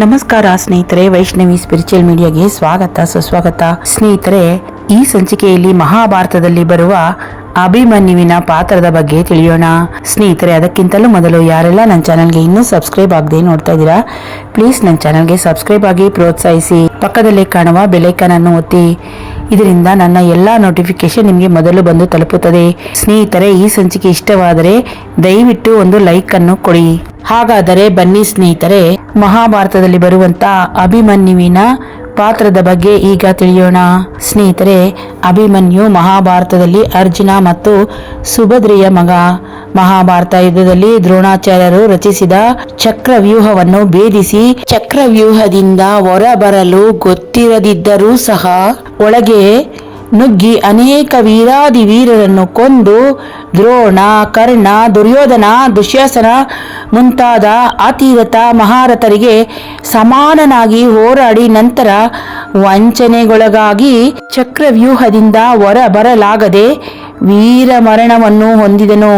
ನಮಸ್ಕಾರ ಸ್ನೇಹಿತರೆ, ವೈಷ್ಣವಿ ಸ್ಪಿರಿಚುವಲ್ ಮೀಡಿಯಾಗೆ ಸ್ವಾಗತ, ಸುಸ್ವಾಗತ. ಸ್ನೇಹಿತರೆ, ಈ ಸಂಚಿಕೆಯಲ್ಲಿ ಮಹಾಭಾರತದಲ್ಲಿ ಬರುವ ಅಭಿಮನ್ಯುವಿನ ಪಾತ್ರದ ಬಗ್ಗೆ ತಿಳಿಯೋಣ. ಸ್ನೇಹಿತರೆ, ಅದಕ್ಕಿಂತಲೂ ಮೊದಲು ಯಾರೆಲ್ಲ ನನ್ನ ಚಾನಲ್ಗೆ ಇನ್ನೂ ಸಬ್ಸ್ಕ್ರೈಬ್ ಆಗದೆ ನೋಡ್ತಾ ಇದ್ದೀರಾ ಪ್ಲೀಸ್ ನನ್ನ ಚಾನಲ್ಗೆ ಸಬ್ಸ್ಕ್ರೈಬ್ ಆಗಿ ಪ್ರೋತ್ಸಾಹಿಸಿ. ಪಕ್ಕದಲ್ಲೇ ಕಾಣುವ ಬೆಲೈಕನ್ ಅನ್ನು ಒತ್ತಿ. ಇದರಿಂದ ನನ್ನ ಎಲ್ಲ ನೋಟಿಫಿಕೇಶನ್ ನಿಮಗೆ ಮೊದಲು ಬಂದು ತಲುಪುತ್ತದೆ. ಸ್ನೇಹಿತರೆ, ಈ ಸಂಚಿಕೆ ಇಷ್ಟವಾದರೆ ದಯವಿಟ್ಟು ಒಂದು ಲೈಕ್ ಅನ್ನು ಕೊಡಿ. ಹಾಗಾದರೆ ಬನ್ನಿ ಸ್ನೇಹಿತರೆ, ಮಹಾಭಾರತದಲ್ಲಿ ಬರುವಂತ ಅಭಿಮನ್ಯುವಿನ ಪಾತ್ರದ ಬಗ್ಗೆ ಈಗ ತಿಳಿಯೋಣ. ಸ್ನೇಹಿತರೆ, ಅಭಿಮನ್ಯು ಮಹಾಭಾರತದಲ್ಲಿ ಅರ್ಜುನ ಮತ್ತು ಸುಭದ್ರಿಯ ಮಗ. ಮಹಾಭಾರತ ಯುದ್ಧದಲ್ಲಿ ದ್ರೋಣಾಚಾರ್ಯರು ರಚಿಸಿದ ಚಕ್ರವ್ಯೂಹವನ್ನು ಭೇದಿಸಿ ಚಕ್ರವ್ಯೂಹದಿಂದ ಹೊರಬರಲು ಗೊತ್ತಿರದಿದ್ದರೂ ಸಹ ಒಳಗೆ ನುಗ್ಗಿ ಅನೇಕ ವೀರಾದಿ ವೀರರನ್ನು ಕೊಂದು ದ್ರೋಣ, ಕರ್ಣ, ದುರ್ಯೋಧನ, ದುಶ್ಯಾಸನ ಮುಂತಾದ ಅತಿರಥ ಮಹಾರಥರಿಗೆ ಸಮಾನನಾಗಿ ಹೋರಾಡಿ ನಂತರ ವಂಚನೆಗೊಳಗಾಗಿ ಚಕ್ರವ್ಯೂಹದಿಂದ ಹೊರ ಬರಲಾಗದೆ ವೀರ ಮರಣವನ್ನು ಹೊಂದಿದನು.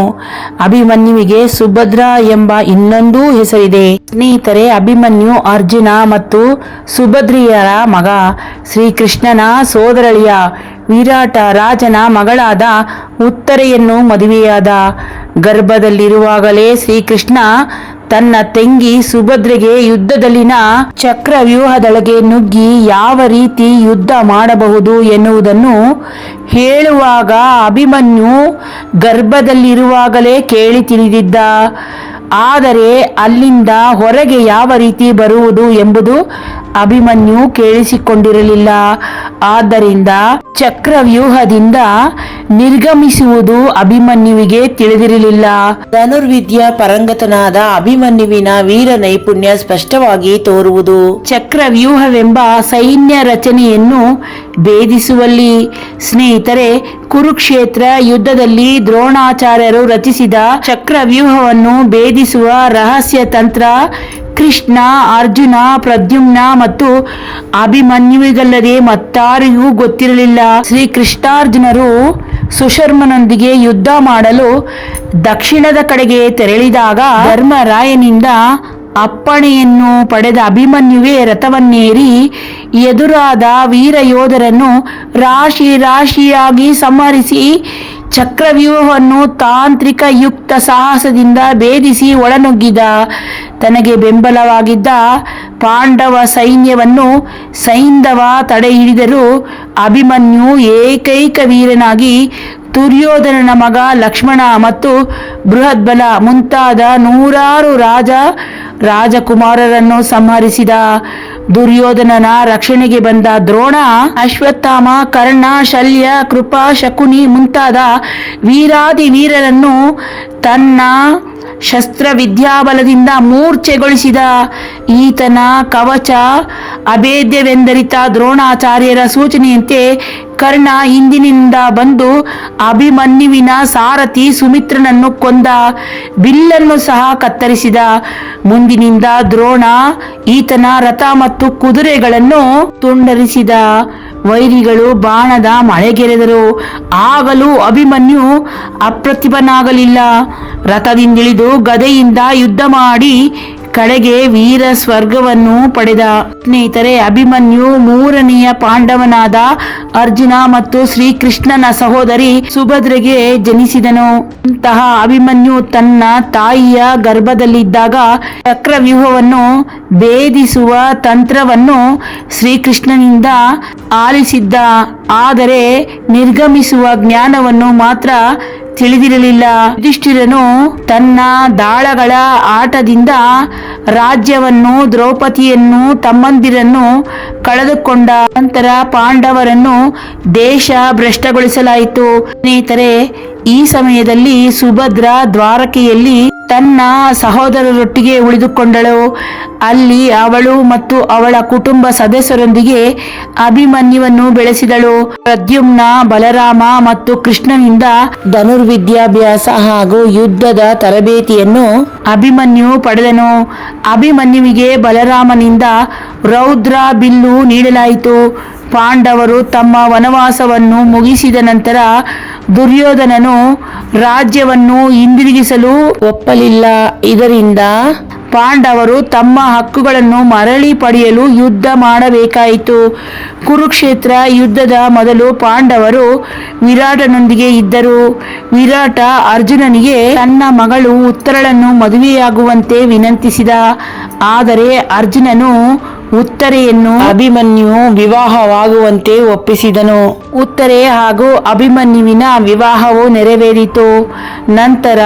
ಅಭಿಮನ್ಯುವಿಗೆ ಸುಭದ್ರ ಎಂಬ ಇನ್ನೊಂದು ಹೆಸರಿದೆ. ಸ್ನೇಹಿತರೆ, ಅಭಿಮನ್ಯು ಅರ್ಜುನ ಮತ್ತು ಸುಭದ್ರಿಯರ ಮಗ. ಶ್ರೀಕೃಷ್ಣನ ಸೋದರಳಿಯ ವಿರಾಟ ರಾಜನ ಮಗಳಾದ ಉತ್ತರೆಯನ್ನು ಮದುವೆಯಾದ ಗರ್ಭದಲ್ಲಿರುವಾಗಲೇ ಶ್ರೀಕೃಷ್ಣ ತನ್ನ ತಂಗಿ ಸುಭದ್ರೆಗೆ ಯುದ್ಧದಲ್ಲಿನ ಚಕ್ರವ್ಯೂಹದೊಳಗೆ ನುಗ್ಗಿ ಯಾವ ರೀತಿ ಯುದ್ಧ ಮಾಡಬಹುದು ಎನ್ನುವುದನ್ನು ಹೇಳುವಾಗ ಅಭಿಮನ್ಯು ಗರ್ಭದಲ್ಲಿರುವಾಗಲೇ ಕೇಳಿ ತಿಳಿದಿದ್ದ. ಆದರೆ ಅಲ್ಲಿಂದ ಹೊರಗೆ ಯಾವ ರೀತಿ ಬರುವುದು ಎಂಬುದು ಅಭಿಮನ್ಯು ಕೇಳಿಸಿಕೊಂಡಿರಲಿಲ್ಲ. ಆದ್ದರಿಂದ ಚಕ್ರವ್ಯೂಹದಿಂದ ನಿರ್ಗಮಿಸುವುದು ಅಭಿಮನ್ಯುವಿಗೆ ತಿಳಿದಿರಲಿಲ್ಲ. ಧನುರ್ವಿದ್ಯ ಪರಂಗತನಾದ ಅಭಿಮನ್ಯುವಿನ ವೀರ ನೈಪುಣ್ಯ ಸ್ಪಷ್ಟವಾಗಿ ತೋರುವುದು. ಚಕ್ರವ್ಯೂಹವೆಂಬ ಸೈನ್ಯ ರಚನೆಯನ್ನು ಭೇದಿಸುವಲ್ಲಿ ಸ್ನೇಹಿತರೆ, ಕುರುಕ್ಷೇತ್ರ ಯುದ್ಧದಲ್ಲಿ ದ್ರೋಣಾಚಾರ್ಯರು ರಚಿಸಿದ ಚಕ್ರವ್ಯೂಹವನ್ನು ಭೇದಿಸುವ ರಹಸ್ಯ ತಂತ್ರ ಕೃಷ್ಣ, ಅರ್ಜುನ, ಪ್ರದ್ಯುಮ್ನ ಮತ್ತು ಅಭಿಮನ್ಯುವಿಗಲ್ಲದೆ ಮತ್ತಾರಿಗೂ ಗೊತ್ತಿರಲಿಲ್ಲ. ಶ್ರೀ ಕೃಷ್ಣಾರ್ಜುನರು ಸುಶರ್ಮನೊಂದಿಗೆ ಯುದ್ಧ ಮಾಡಲು ದಕ್ಷಿಣದ ಕಡೆಗೆ ತೆರಳಿದಾಗ ಧರ್ಮರಾಯನಿಂದ ಅಪ್ಪಣೆಯನ್ನು ಪಡೆದ ಅಭಿಮನ್ಯುವೇ ರಥವನ್ನೇರಿ ಎದುರಾದ ವೀರ ಯೋಧರನ್ನು ರಾಶಿ ರಾಶಿಯಾಗಿ ಸಂಹರಿಸಿ ಚಕ್ರವ್ಯೂಹವನ್ನು ತಾಂತ್ರಿಕ ಯುಕ್ತ ಸಾಹಸದಿಂದ ಭೇದಿಸಿ ಒಳನುಗ್ಗಿದ, ತನಗೆ ಬೆಂಬಲವಾಗಿದ್ದ ಪಾಂಡವ ಸೈನ್ಯವನ್ನು ಸೈಂಧವ ತಡೆ ಹಿಡಿದರೂ ಅಭಿಮನ್ಯು ಏಕೈಕ ವೀರನಾಗಿ ದುರ್ಯೋಧನನ ಮಗ ಲಕ್ಷ್ಮಣ ಮತ್ತು ಬೃಹದ್ಬಲ ಮುಂತಾದ ನೂರಾರು ರಾಜ ರಾಜಕುಮಾರರನ್ನು ಸಂಹರಿಸಿದ ದುರ್ಯೋಧನನ ರಕ್ಷಣೆಗೆ ಬಂದ ದ್ರೋಣ, ಅಶ್ವತ್ಥಾಮ, ಕರ್ಣ, ಶಲ್ಯ, ಕೃಪಾ, ಶಕುನಿ ಮುಂತಾದ ವೀರಾದಿ ವೀರರನ್ನು ತನ್ನ ಶಸ್ತ್ರ ವಿದ್ಯಾಬಲದಿಂದ ಮೂರ್ಛೆಗೊಳಿಸಿದ ಈತನ ಕವಚ ಅಭೇದ್ಯವೆಂದರಿತ ದ್ರೋಣಾಚಾರ್ಯರ ಸೂಚನೆಯಂತೆ ಕರ್ಣ ಹಿಂದಿನಿಂದ ಬಂದು ಅಭಿಮನ್ಯುವಿನ ಸಾರಥಿ ಸುಮಿತ್ರನನ್ನು ಕೊಂದ ಬಿಲ್ಲನ್ನು ಸಹ ಕತ್ತರಿಸಿದ. ಮುಂದಿನಿಂದ ದ್ರೋಣ ಈತನ ರಥ ಮತ್ತು ಕುದುರೆಗಳನ್ನು ತುಂಡರಿಸಿದ. ವೈರಿಗಳು ಬಾಣದ ಮಳೆಗೆರೆದರು. ಆಗಲೂ ಅಭಿಮನ್ಯು ಅಪ್ರತಿಭನಾಗಲಿಲ್ಲ. ರಥದಿಂದಿಳಿದು ಗದೆಯಿಂದ ಯುದ್ಧ ಮಾಡಿ ಕಡೆಗೆ ವೀರ ಸ್ವರ್ಗವನ್ನು ಪಡೆದ. ಸ್ನೇಹಿತರೆ, ಅಭಿಮನ್ಯು ಮೂರನೆಯ ಪಾಂಡವನಾದ ಅರ್ಜುನ ಮತ್ತು ಶ್ರೀಕೃಷ್ಣನ ಸಹೋದರಿ ಸುಭದ್ರೆಗೆ ಜನಿಸಿದನು. ಇಂತಹ ಅಭಿಮನ್ಯು ತನ್ನ ತಾಯಿಯ ಗರ್ಭದಲ್ಲಿದ್ದಾಗ ಚಕ್ರವ್ಯೂಹವನ್ನು ಭೇದಿಸುವ ತಂತ್ರವನ್ನು ಶ್ರೀಕೃಷ್ಣನಿಂದ ಆಲಿಸಿದ್ದ. ಆದರೆ ನಿರ್ಗಮಿಸುವ ಜ್ಞಾನವನ್ನು ಮಾತ್ರ ತಿಳಿದಿರಲಿಲ್ಲ. ಯುಧಿಷ್ಠಿರನು ತನ್ನ ದಾಳಗಳ ಆಟದಿಂದ ರಾಜ್ಯವನ್ನು, ದ್ರೌಪದಿಯನ್ನು, ತಮ್ಮಂದಿರನ್ನು ಕಳೆದುಕೊಂಡ ನಂತರ ಪಾಂಡವರನ್ನು ದೇಶ ಭ್ರಷ್ಟಗೊಳಿಸಲಾಯಿತು. ಸ್ನೇಹಿತರೆ, ಈ ಸಮಯದಲ್ಲಿ ಸುಭದ್ರ ದ್ವಾರಕೆಯಲ್ಲಿ ತನ್ನ ಸಹೋದರರೊಟ್ಟಿಗೆ ಉಳಿದುಕೊಂಡಳು. ಅಲ್ಲಿ ಅವಳು ಮತ್ತು ಅವಳ ಕುಟುಂಬ ಸದಸ್ಯರೊಂದಿಗೆ ಅಭಿಮನ್ಯುವನ್ನು ಬೆಳೆಸಿದಳು. ಪ್ರದ್ಯುಮ್ನ ಬಲರಾಮ ಮತ್ತು ಕೃಷ್ಣನಿಂದ ಧನುರ್ವಿದ್ಯಾಭ್ಯಾಸ ಹಾಗೂ ಯುದ್ಧದ ತರಬೇತಿಯನ್ನು ಅಭಿಮನ್ಯು ಪಡೆದನು. ಅಭಿಮನ್ಯುವಿಗೆ ಬಲರಾಮನಿಂದ ರೌದ್ರ ಬಿಲ್ಲು ನೀಡಲಾಯಿತು. ಪಾಂಡವರು ತಮ್ಮ ವನವಾಸವನ್ನು ಮುಗಿಸಿದ ನಂತರ ದುರ್ಯೋಧನನು ರಾಜ್ಯವನ್ನು ಹಿಂದಿರುಗಿಸಲು ಒಪ್ಪಲಿಲ್ಲ. ಇದರಿಂದ ಪಾಂಡವರು ತಮ್ಮ ಹಕ್ಕುಗಳನ್ನು ಮರಳಿ ಪಡೆಯಲು ಯುದ್ಧ ಮಾಡಬೇಕಾಯಿತು. ಕುರುಕ್ಷೇತ್ರ ಯುದ್ಧದ ಮೊದಲು ಪಾಂಡವರು ವಿರಾಟನೊಂದಿಗೆ ಇದ್ದರು. ವಿರಾಟ ಅರ್ಜುನನಿಗೆ ತನ್ನ ಮಗಳು ಉತ್ತರಳನ್ನು ಮದುವೆಯಾಗುವಂತೆ ವಿನಂತಿಸಿದ. ಆದರೆ ಅರ್ಜುನನು ಉತ್ತರೆಯನ್ನು ಅಭಿಮನ್ಯು ವಿವಾಹವಾಗುವಂತೆ ಒಪ್ಪಿಸಿದನು. ಉತ್ತರೆ ಹಾಗೂ ಅಭಿಮನ್ಯುವಿನ ವಿವಾಹವು ನೆರವೇರಿತು. ನಂತರ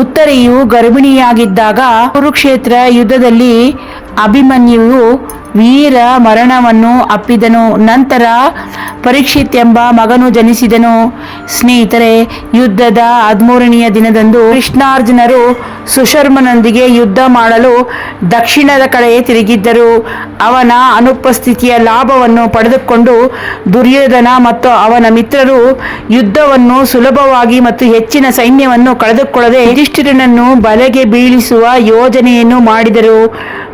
ಉತ್ತರೆಯು ಗರ್ಭಿಣಿಯಾಗಿದ್ದಾಗ ಕುರುಕ್ಷೇತ್ರ ಯುದ್ಧದಲ್ಲಿ ಅಭಿಮನ್ಯುವು ವೀರ ಮರಣವನ್ನು ಅಪ್ಪಿದನು. ನಂತರ ಪರೀಕ್ಷಿತ್ ಎಂಬ ಮಗನು ಜನಿಸಿದನು. ಸ್ನೇಹಿತರೆ, ಯುದ್ಧದ ಹದಿಮೂರನೆಯ ದಿನದಂದು ಕೃಷ್ಣಾರ್ಜುನರು ಸುಶರ್ಮನೊಂದಿಗೆ ಯುದ್ಧ ಮಾಡಲು ದಕ್ಷಿಣದ ಕಡೆ ತಿರುಗಿದ್ದರು. ಅವನ ಅನುಪಸ್ಥಿತಿಯ ಲಾಭವನ್ನು ಪಡೆದುಕೊಂಡು ದುರ್ಯೋಧನ ಮತ್ತು ಅವನ ಮಿತ್ರರು ಯುದ್ಧವನ್ನು ಸುಲಭವಾಗಿ ಮತ್ತು ಹೆಚ್ಚಿನ ಸೈನ್ಯವನ್ನು ಕಳೆದುಕೊಳ್ಳದೆ ಯುಧಿಷ್ಠಿರನನ್ನು ಬಲೆಗೆ ಬೀಳಿಸುವ ಯೋಜನೆಯನ್ನು ಮಾಡಿದರು.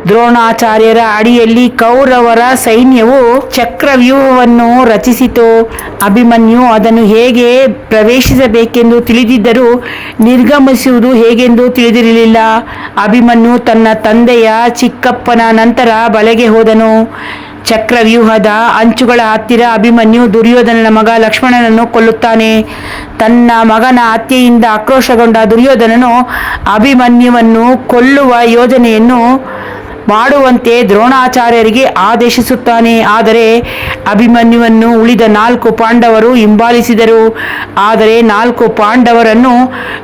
ದ್ರೋಣಾಚಾರ್ಯರ ಅಡಿಯಲ್ಲಿ ಕೌರವರ ಸೈನ್ಯವು ಚಕ್ರವ್ಯೂಹವನ್ನು ರಚಿಸಿತು. ಅಭಿಮನ್ಯು ಅದನ್ನು ಹೇಗೆ ಪ್ರವೇಶಿಸಬೇಕೆಂದು ತಿಳಿದಿದ್ದರೂ ನಿರ್ಗಮಿಸುವುದು ಹೇಗೆಂದು ತಿಳಿದಿರಲಿಲ್ಲ. ಅಭಿಮನ್ಯು ತನ್ನ ತಂದೆಯ ಚಿಕ್ಕಪ್ಪನ ನಂತರ ಬಲೆಗೆ ಹೋದನು. ಚಕ್ರವ್ಯೂಹದ ಅಂಚುಗಳ ಹತ್ತಿರ ಅಭಿಮನ್ಯು ದುರ್ಯೋಧನನ ಮಗ ಲಕ್ಷ್ಮಣನನ್ನು ಕೊಲ್ಲುತ್ತಾನೆ. ತನ್ನ ಮಗನ ಹತ್ಯೆಯಿಂದ ಆಕ್ರೋಶಗೊಂಡ ದುರ್ಯೋಧನನು ಅಭಿಮನ್ಯುವನ್ನು ಕೊಲ್ಲುವ ಯೋಜನೆಯನ್ನು ಮಾಡುವಂತೆ ದ್ರೋಣಾಚಾರ್ಯರಿಗೆ ಆದೇಶಿಸುತ್ತಾನೆ. ಆದರೆ ಅಭಿಮನ್ಯುವನ್ನು ಉಳಿದ ನಾಲ್ಕು ಪಾಂಡವರು ಹಿಂಬಾಲಿಸಿದರು. ಆದರೆ ನಾಲ್ಕು ಪಾಂಡವರನ್ನು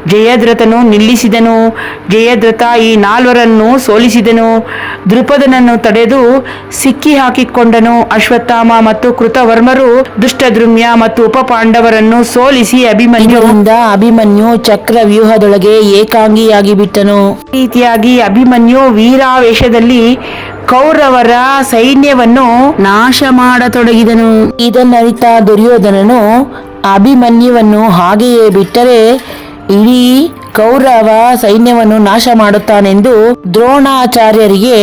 ಜಯದ್ರಥನು ನಿಲ್ಲಿಸಿದನು. ಜಯದ್ರಥ ಈ ನಾಲ್ವರನ್ನು ಸೋಲಿಸಿದನು. ದೃಪದನನ್ನು ತಡೆದು ಸಿಕ್ಕಿ ಹಾಕಿಕೊಂಡನು. ಅಶ್ವತ್ಥಾಮ ಮತ್ತು ಕೃತವರ್ಮರು ದುಷ್ಟದ್ರುಮ್ಯ ಮತ್ತು ಉಪ ಪಾಂಡವರನ್ನು ಸೋಲಿಸಿ ಅಭಿಮನ್ಯುವಿಂದ ಅಭಿಮನ್ಯು ಚಕ್ರ ವ್ಯೂಹದೊಳಗೆ ಏಕಾಂಗಿಯಾಗಿ ಬಿಟ್ಟನು ರೀತಿಯಾಗಿ ಅಭಿಮನ್ಯು ವೀರಾವೇಶದಲ್ಲಿ ಕೌರವರ ಸೈನ್ಯವನ್ನು ನಾಶ ಮಾಡತೊಡಗಿದನು. ಇದನ್ನರಿತ ದುರ್ಯೋಧನನು ಅಭಿಮನ್ಯುವನ್ನು ಹಾಗೆಯೇ ಬಿಟ್ಟರೆ ಇಡೀ ಕೌರವ ಸೈನ್ಯವನ್ನು ನಾಶ ಮಾಡುತ್ತಾನೆಂದು ದ್ರೋಣಾಚಾರ್ಯರಿಗೆ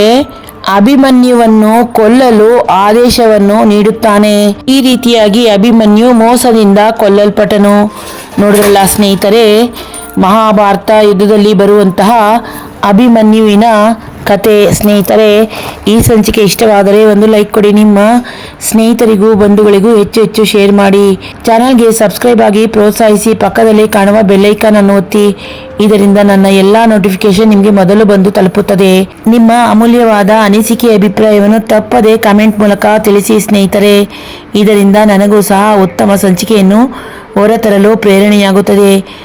ಅಭಿಮನ್ಯುವನ್ನು ಕೊಲ್ಲಲು ಆದೇಶವನ್ನು ನೀಡುತ್ತಾನೆ. ಈ ರೀತಿಯಾಗಿ ಅಭಿಮನ್ಯು ಮೋಸದಿಂದ ಕೊಲ್ಲಲ್ಪಟ್ಟನು. ನೋಡಿರಲ್ಲ ಸ್ನೇಹಿತರೆ ಮಹಾಭಾರತ ಯುದ್ಧದಲ್ಲಿ ಬರುವಂತಹ ಅಭಿಮನ್ಯುವಿನ ಕತೆ ಸ್ನೇಹಿತರೆ, ಈ ಸಂಚಿಕೆ ಇಷ್ಟವಾದರೆ ಒಂದು ಲೈಕ್ ಕೊಡಿ. ನಿಮ್ಮ ಸ್ನೇಹಿತರಿಗೂ, ಬಂಧುಗಳಿಗೂ ಹೆಚ್ಚು ಹೆಚ್ಚು ಶೇರ್ ಮಾಡಿ. ಚಾನಲ್ಗೆ ಸಬ್ಸ್ಕ್ರೈಬ್ ಆಗಿ ಪ್ರೋತ್ಸಾಹಿಸಿ. ಪಕ್ಕದಲ್ಲಿ ಕಾಣುವ ಬೆಲ್ಲೈಕನ್ ಅನ್ನು ಒತ್ತಿ. ಇದರಿಂದ ನನ್ನ ಎಲ್ಲ ನೋಟಿಫಿಕೇಶನ್ ನಿಮಗೆ ಮೊದಲು ಬಂದು ತಲುಪುತ್ತದೆ. ನಿಮ್ಮ ಅಮೂಲ್ಯವಾದ ಅನಿಸಿಕೆ ಅಭಿಪ್ರಾಯವನ್ನು ತಪ್ಪದೆ ಕಮೆಂಟ್ ಮೂಲಕ ತಿಳಿಸಿ ಸ್ನೇಹಿತರೆ. ಇದರಿಂದ ನನಗೂ ಸಹ ಉತ್ತಮ ಸಂಚಿಕೆಯನ್ನು ಹೊರತರಲು ಪ್ರೇರಣೆಯಾಗುತ್ತದೆ.